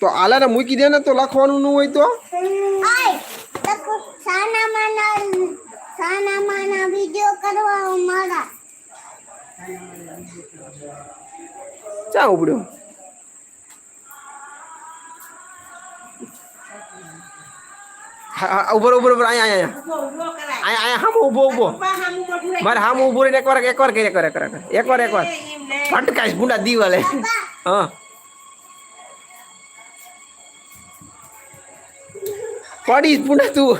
તો આલાને મૂકી દે ને તો લખવાનું ન હોય તો? ચા ઉપડ્યો ઊભો ઊભો ઊભો. અહીંયા અહીંયા અહીંયા અહીંયા હામો ઊભો ઊભો મારે હામો ઊભો રહીને એકવાર એકવાર કરી એકવાર એકવાર એકવાર. એકવાર ફટકાઈશ ભૂંડા દીવાલે. હા. પડીશ ભૂંડા તું.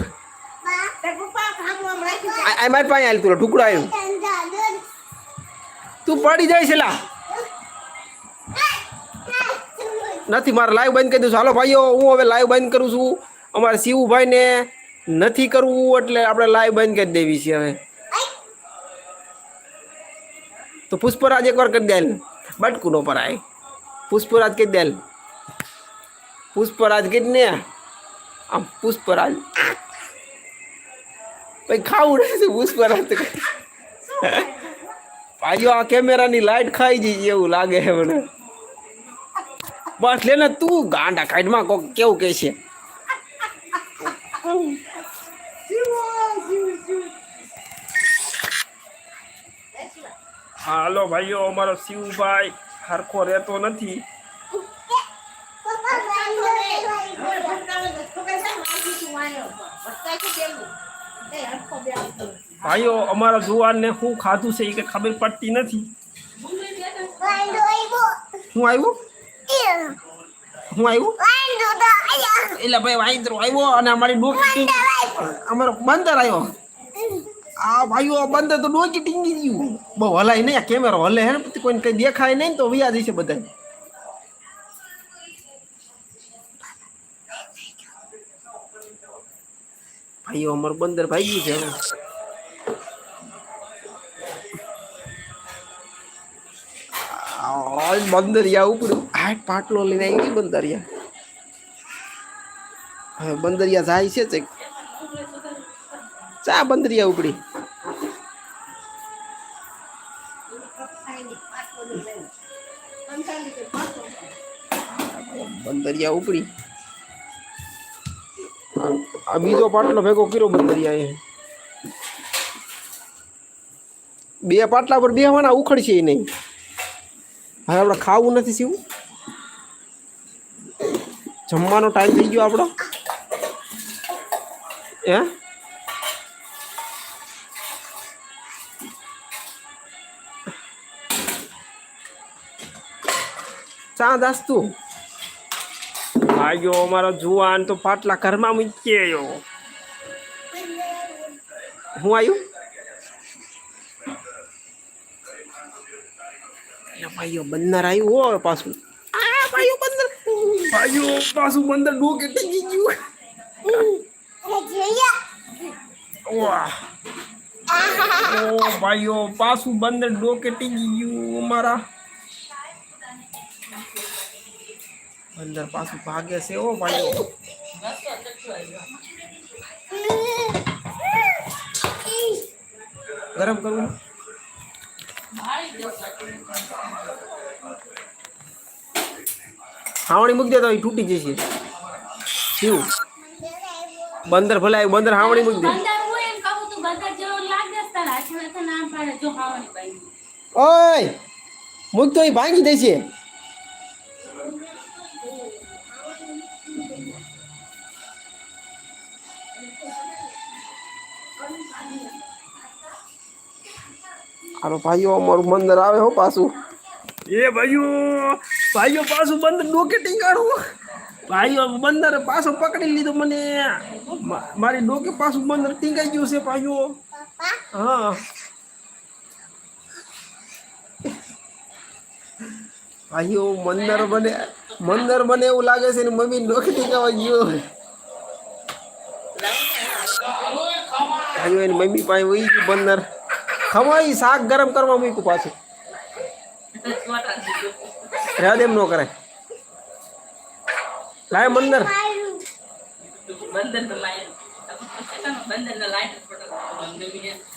આ મારી પાસે આલ તું ટુકડો આવ્યું તું પડી જાય છે, લા. નથી, મારે લાઈવ બંધ કરી દઉં છું. હાલો ભાઈઓ, હું હવે લાઈવ બંધ કરું છું. અમારે શિવભાઈને નથી કરવું એટલે આપણે લાઈવ બંધ કરી દેવી છે હવે. તો પુષ્પરાજ એકવાર કરી દેલ. બટકું નો પર આય પુષ્પરાજ કહી દેલ. પુષ્પરાજ કહી ને આમ પુષ્પરાજ ભાઈ ખાવું નથી પુષ્પરાજ ભાઈઓ આ કેમેરાની લાઈટ ખાઈ જઈ એવું લાગે છે મને. બસ લે ને તું ગાંડા કાઢમાં કોક કેવું કે છે. હાલો ભાઈઓ, અમારો શિવભાઈ હરખો રહેતો નથી. ભાઈઓ અમારા જુવાનને શું ખાધું છે એ કે ખબર પડતી નથી. હું આવ્યું? હું આવ્યું? એટલે ભાઈ વાંદરો આવ્યો અને અમારી ડોકી અમારો બંદર આવ્યો. આ ભાઈઓ આ બંદર તો ડોકી ટીંગી ગયું. બહુ હલાય નહીં આ કેમેરો હલે હે કોઈને કઈ દેખાય નહીં ને તો વ્યાજ છે બધા ભાઈઓ, અમારું બંદર ભાઈ ગયું છે બંદરિયા ઉપડ્યું હાટ પાટલો લઈને આવી ગઈ બંદરિયા હવે બંદરિયા જાય છે ચેક ચા બંદરિયા ઉપડી. બંદરિયા ઉપડી. આ- બીજો પાટલો ભેગો કર્યો બંદરિયા એ બે પાટલા પર બેહવાના, ઉખડશે નહીં. હવે આપણે ખાવું નથી સીવું. જમવાનો ટાઈમ થઈ ગયો આપણો. હે? ચા દાસ ભાઈઓ અમારો જુવાન તો પાટલા ઘરમાં મૂકી આવ્યો હું આવ્યું ભાઈઓ બંદર આવ્યું હો પાછું. આ ભાઈઓ બંદર. ભાઈઓ પાછું બંદર ડોકે ટીકી ગયું. વાહ. ઓ ભાઈઓ પાછું બંદર ડોકે ટીકી ગયું અમારા. બંદર પાછું ભાગે છે ઓ ભાઈઓ ગરમ કરવું હાવણી મૂકી દે તો એ તૂટી જશે. શું? બંદર ભલે આવ્યું બંદર હાવણી મૂકી દે. બંદર હોય એમ કહું તું બંદર જેવો લાગે છે તારા હાથમાં તો ના પાડે જો ખાવાની પાડી. ઓય! મૂકતો એ ભાંગી દેશે. હાલો ભાઈઓ અમારું બંદર આવે હો પાછું એ ભાઈઓ ભાઈઓ પાછું બંદર ડોકે ટીંગાડું ભાઈઓ બંદર પાછો પકડી લીધો મને મા- મારી ડોકે પાછું બંદર ટીંગાઈ ગયું છે ભાઈઓ હા ભાઈઓ મંદર બને મંદર બને એવું લાગે છે ને મમ્મી ડોકે ટીંગાવા ગયો ભાઈઓ એની મમ્મી પાસે વહી ગયું બંદર ખવાઈ શાક ગરમ કરવા મૂક્યું પાછું રહેવા દે એમ ન કરાય લાય મંદર બંદર તો લાઈટ બંદર લાઈટ ફોટો